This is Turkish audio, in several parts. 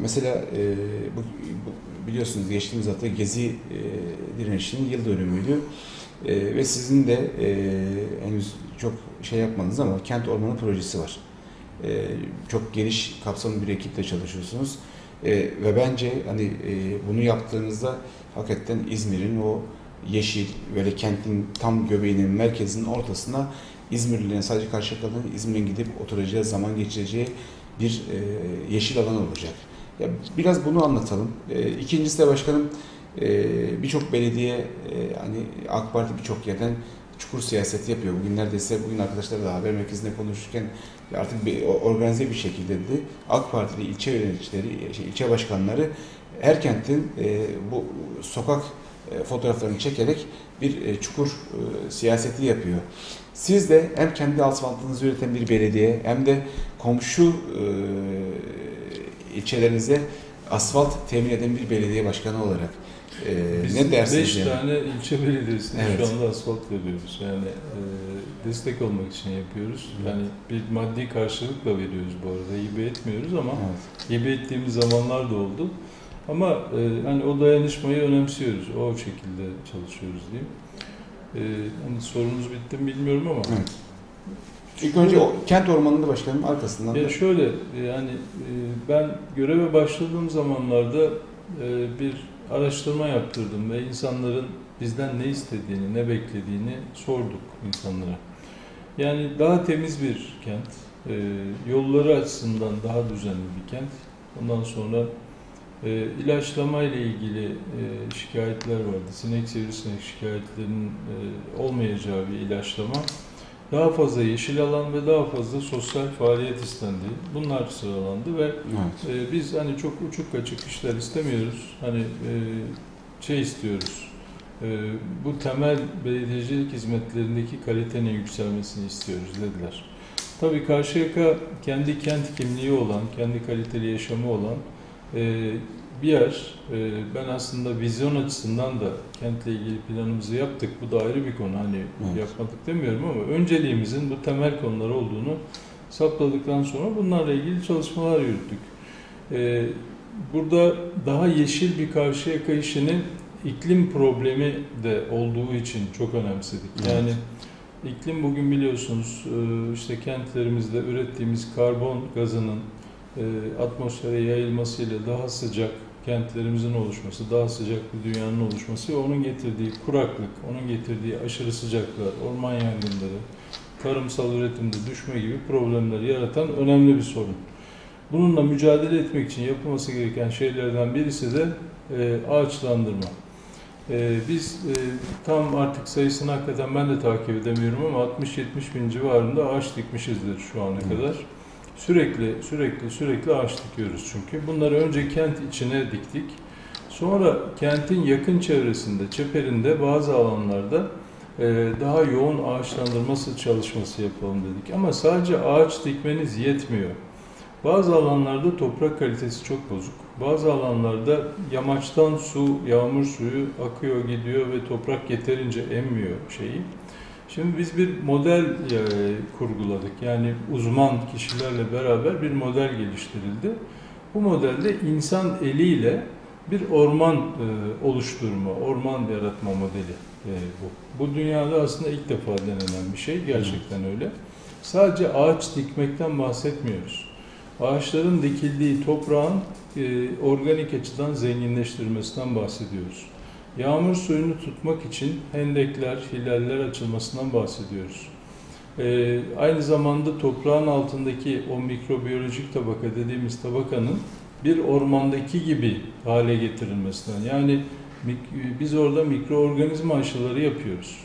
Mesela e, bu, bu biliyorsunuz geçtiğimiz hafta Gezi e, direnişinin yıl dönümüydü. E, ve sizin de e, henüz çok şey yapmadınız ama kent ormanı projesi var. E, çok geniş kapsamlı bir ekiple çalışıyorsunuz. E, ve bence hani e, bunu yaptığınızda hakikaten İzmir'in o yeşil böyle kentin tam göbeğinin merkezinin ortasına İzmirlilerin sadece Karşıyaka'dan İzmir'e gidip oturacağı zaman geçireceği bir e, yeşil alan olacak. Ya biraz bunu anlatalım. E, ikincisi de başkanım e, birçok belediye e, hani AK Parti birçok yerden çukur siyaseti yapıyor. Bugün neredeyse bugün arkadaşlar da haber merkezinde konuşurken artık bir organize bir şekilde dedi. AK Partili ilçe yöneticileri, şey, ilçe başkanları her kentin e, bu sokak e, fotoğraflarını çekerek bir e, çukur e, siyaseti yapıyor. Siz de hem kendi asfaltınızı üreten bir belediye hem de komşu ilçelerinize asfalt temin eden bir belediye başkanı olarak Biz ne dersiniz? Beş yani? tane ilçe belediyesine Evet. şu anda asfalt veriyoruz. Yani e, destek olmak için yapıyoruz. Evet. Yani bir maddi karşılıkla veriyoruz bu arada. Hibe etmiyoruz ama Evet. hibe ettiğimiz zamanlar da oldu. Ama e, hani o dayanışmayı önemsiyoruz. O şekilde çalışıyoruz diyeyim. E, hani sorunuz bitti mi bilmiyorum ama. Evet. İlk önce o kent ormanında başkanım arkasından Ya da şöyle yani e, ben göreve başladığım zamanlarda e, bir araştırma yaptırdım ve insanların bizden ne istediğini, ne beklediğini sorduk insanlara. Yani daha temiz bir kent, e, yolları açısından daha düzenli bir kent. Ondan sonra e, ilaçlama ile ilgili e, şikayetler vardı. Sinek sivrisinek şikayetlerinin e, olmayacağı bir ilaçlama. Daha fazla yeşil alan ve daha fazla sosyal faaliyet istendi. Bunlar sıralandı ve evet. e, biz hani çok uçuk kaçık işler istemiyoruz. Hani e, şey istiyoruz. E, bu temel belediyecilik hizmetlerindeki kalitenin yükselmesini istiyoruz dediler. Tabii Karşıyaka kendi kent kimliği olan, kendi kaliteli yaşamı olan e, bir yer. E, ben aslında vizyon açısından da kentle ilgili planımızı yaptık. Bu da ayrı bir konu. Hani Evet. yapmadık demiyorum ama önceliğimizin bu temel konular olduğunu saptadıktan sonra bunlarla ilgili çalışmalar yürüttük. E, burada daha yeşil bir Karşıyaka işinin iklim problemi de olduğu için çok önemsedik. Evet. Yani iklim bugün biliyorsunuz e, işte kentlerimizde ürettiğimiz karbon gazının e, atmosfere yayılmasıyla daha sıcak kentlerimizin oluşması, daha sıcak bir dünyanın oluşması ve onun getirdiği kuraklık, onun getirdiği aşırı sıcaklar, orman yangınları, tarımsal üretimde düşme gibi problemleri yaratan önemli bir sorun. Bununla mücadele etmek için yapılması gereken şeylerden birisi de e, ağaçlandırma. E, biz e, tam artık sayısını hakikaten ben de takip edemiyorum ama 60-70 bin civarında ağaç dikmişizdir şu ana kadar. Sürekli sürekli sürekli ağaç dikiyoruz çünkü. Bunları önce kent içine diktik. Sonra kentin yakın çevresinde, çeperinde bazı alanlarda e, daha yoğun ağaçlandırması çalışması yapalım dedik. Ama sadece ağaç dikmeniz yetmiyor. Bazı alanlarda toprak kalitesi çok bozuk. Bazı alanlarda yamaçtan su, yağmur suyu akıyor gidiyor ve toprak yeterince emmiyor şeyi. Şimdi biz bir model e, kurguladık. Yani uzman kişilerle beraber bir model geliştirildi. Bu modelde insan eliyle bir orman e, oluşturma, orman yaratma modeli e, bu. Bu dünyada aslında ilk defa denenen bir şey. Gerçekten öyle. Sadece ağaç dikmekten bahsetmiyoruz. Ağaçların dikildiği toprağın e, organik açıdan zenginleştirmesinden bahsediyoruz. Yağmur suyunu tutmak için hendekler, hilaller açılmasından bahsediyoruz. Ee, aynı zamanda toprağın altındaki o mikrobiyolojik tabaka dediğimiz tabakanın bir ormandaki gibi hale getirilmesinden. Yani biz orada mikroorganizma aşıları yapıyoruz.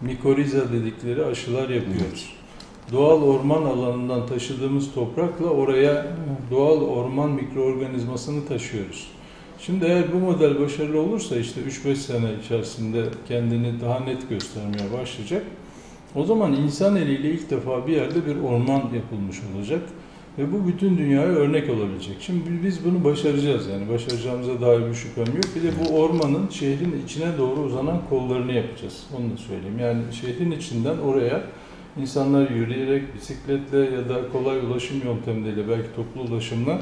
Mikoriza dedikleri aşılar yapıyoruz. Doğal orman alanından taşıdığımız toprakla oraya doğal orman mikroorganizmasını taşıyoruz. Şimdi eğer bu model başarılı olursa işte 3-5 sene içerisinde kendini daha net göstermeye başlayacak. O zaman insan eliyle ilk defa bir yerde bir orman yapılmış olacak ve bu bütün dünyaya örnek olabilecek. Şimdi biz bunu başaracağız yani başaracağımıza dair bir şüphem yok. Bir de bu ormanın şehrin içine doğru uzanan kollarını yapacağız. Onu da söyleyeyim. Yani şehrin içinden oraya insanlar yürüyerek, bisikletle ya da kolay ulaşım yöntemleriyle belki toplu ulaşımla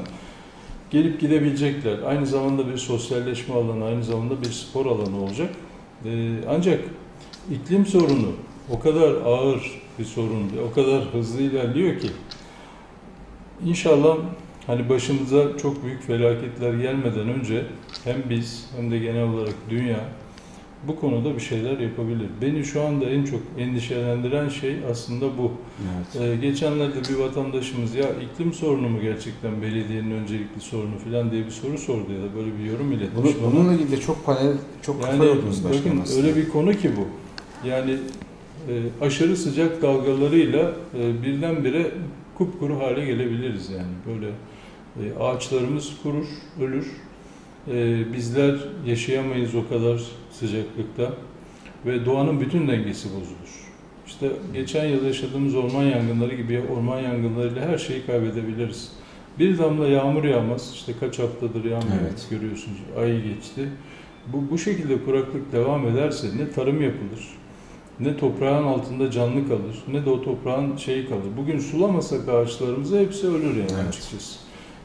gelip gidebilecekler. Aynı zamanda bir sosyalleşme alanı, aynı zamanda bir spor alanı olacak. Ee, ancak iklim sorunu o kadar ağır bir sorun, o kadar hızlı ilerliyor ki inşallah hani başımıza çok büyük felaketler gelmeden önce hem biz hem de genel olarak dünya bu konuda bir şeyler yapabilir. Beni şu anda en çok endişelendiren şey aslında bu. Evet. Ee, geçenlerde bir vatandaşımız ya iklim sorunu mu gerçekten belediyenin öncelikli sorunu falan diye bir soru sordu ya da böyle bir yorum iletmiş Bunu, bana. bununla ilgili de çok panel, çok kafa Yani yordunuz bakın aslında. öyle bir konu ki bu. Yani e, aşırı sıcak dalgalarıyla e, birdenbire kupkuru hale gelebiliriz yani. Böyle e, ağaçlarımız kurur, ölür. E, bizler yaşayamayız o kadar sıcaklıkta ve doğanın bütün dengesi bozulur. İşte geçen yıl yaşadığımız orman yangınları gibi orman yangınlarıyla her şeyi kaybedebiliriz. Bir damla yağmur yağmaz. İşte kaç haftadır yağmıyor Evet. görüyorsunuz. Ay geçti. Bu, bu şekilde kuraklık devam ederse ne tarım yapılır, ne toprağın altında canlı kalır, ne de o toprağın şeyi kalır. Bugün sulamasak ağaçlarımızı hepsi ölür yani Evet. açıkçası.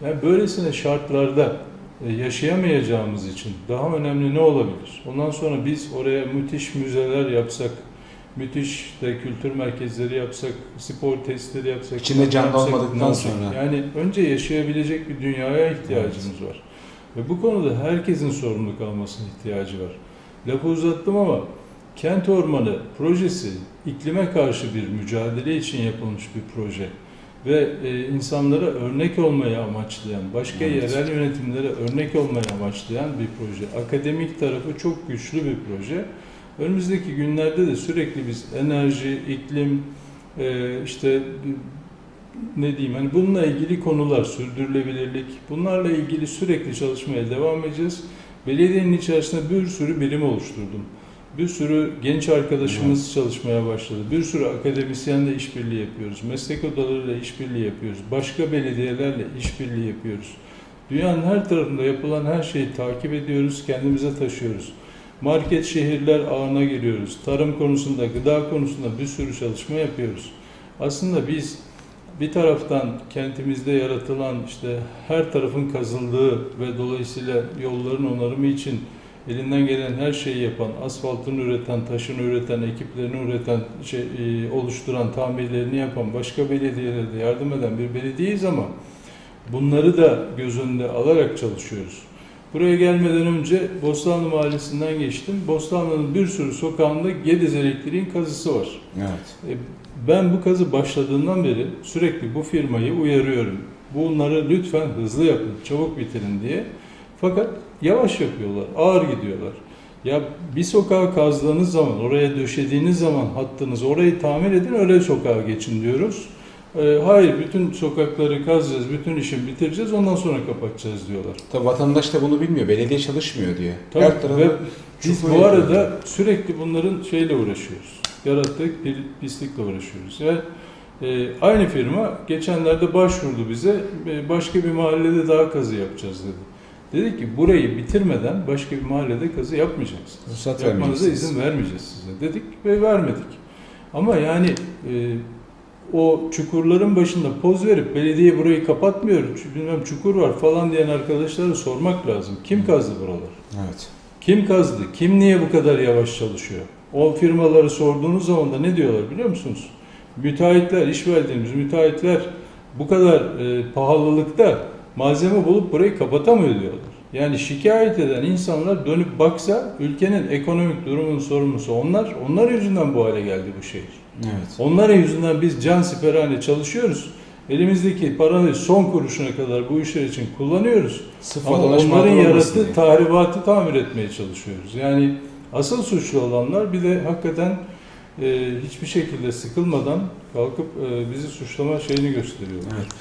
Yani böylesine şartlarda yaşayamayacağımız için daha önemli ne olabilir? Ondan sonra biz oraya müthiş müzeler yapsak, müthiş de kültür merkezleri yapsak, spor testleri yapsak, İçinde canlı olmadıktan sonra-. Yani önce yaşayabilecek bir dünyaya ihtiyacımız var. Ve bu konuda herkesin sorumluluk almasına ihtiyacı var. Lafı uzattım ama kent ormanı projesi iklime karşı bir mücadele için yapılmış bir proje. Ve e, insanlara örnek olmayı amaçlayan, başka Evet. yerel yönetimlere örnek olmayı amaçlayan bir proje. Akademik tarafı çok güçlü bir proje. Önümüzdeki günlerde de sürekli biz enerji, iklim, e, işte ne diyeyim hani bununla ilgili konular, sürdürülebilirlik, bunlarla ilgili sürekli çalışmaya devam edeceğiz. Belediyenin içerisinde bir sürü birim oluşturdum. Bir sürü genç arkadaşımız çalışmaya başladı. Bir sürü akademisyenle işbirliği yapıyoruz. Meslek odalarıyla işbirliği yapıyoruz. Başka belediyelerle işbirliği yapıyoruz. Dünyanın her tarafında yapılan her şeyi takip ediyoruz, kendimize taşıyoruz. Market şehirler ağına giriyoruz. Tarım konusunda, gıda konusunda bir sürü çalışma yapıyoruz. Aslında biz bir taraftan kentimizde yaratılan işte her tarafın kazıldığı ve dolayısıyla yolların onarımı için elinden gelen her şeyi yapan, asfaltını üreten, taşını üreten, ekiplerini üreten, şey, e, oluşturan, tamirlerini yapan, başka belediyelere de yardım eden bir belediyeyiz ama bunları da göz önünde alarak çalışıyoruz. Buraya gelmeden önce Bostanlı Mahallesi'nden geçtim. Bostanlı'nın bir sürü sokağında Gediz Elektriğin kazısı var. Evet. E, Ben bu kazı başladığından beri sürekli bu firmayı uyarıyorum. Bunları lütfen hızlı yapın, çabuk bitirin diye. Fakat yavaş yapıyorlar, ağır gidiyorlar. Ya bir sokağı kazdığınız zaman, oraya döşediğiniz zaman hattınız, orayı tamir edin, öyle sokağa geçin diyoruz. E, hayır, bütün sokakları kazacağız, bütün işi bitireceğiz, ondan sonra kapatacağız diyorlar. Tabii vatandaş da bunu bilmiyor. Belediye çalışmıyor diye. Tabii, Her tarafı ve biz bu arada yapıyor. sürekli bunların şeyle uğraşıyoruz. Yarattık bir pislikle uğraşıyoruz. Ve e, aynı firma geçenlerde başvurdu bize. E, başka bir mahallede daha kazı yapacağız dedi. Dedi ki burayı bitirmeden başka bir mahallede kazı yapmayacaksınız. Ruhsat Yapmanıza izin vermeyeceğiz size dedik ve vermedik. Ama yani e, o çukurların başında poz verip belediye burayı kapatmıyor, bilmem çukur var falan diyen arkadaşlara sormak lazım. Kim kazdı buraları? Evet. Kim kazdı? Kim niye bu kadar yavaş çalışıyor? O firmaları sorduğunuz zaman da ne diyorlar biliyor musunuz? Müteahhitler, iş verdiğimiz müteahhitler bu kadar e, pahalılıkta malzeme bulup burayı kapatamıyor diyorlar. Yani şikayet eden insanlar dönüp baksa ülkenin ekonomik durumunun sorumlusu onlar. Onlar yüzünden bu hale geldi bu şehir. Evet. Onların yüzünden biz can siperhane çalışıyoruz. Elimizdeki parayı son kuruşuna kadar bu işler için kullanıyoruz. Sırf Ama onların yarattığı diye. tahribatı tamir etmeye çalışıyoruz. Yani asıl suçlu olanlar bir de hakikaten e, hiçbir şekilde sıkılmadan kalkıp e, bizi suçlama şeyini gösteriyorlar. Evet.